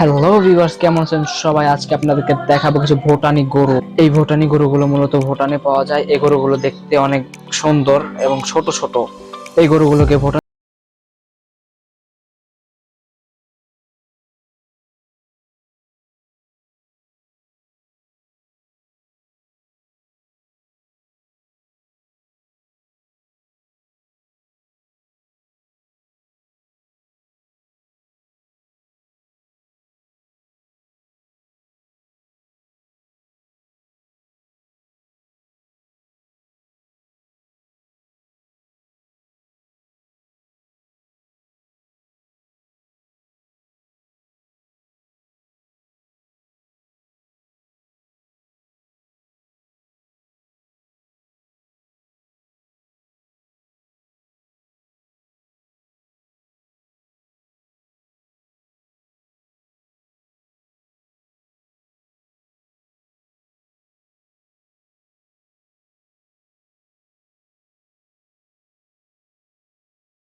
Hello viewers কেমন আছেন? সবাই, আজকে আপনাদেরকে দেখাবো কিছু ভুটানি গরু। এই ভুটানি গরুগুলো মূলত ভুটানে পাওয়া যায়। এই গরুগুলো দেখতে অনেক সুন্দর এবং ছোট ছোট। এই গরুগুলোকে ভুটান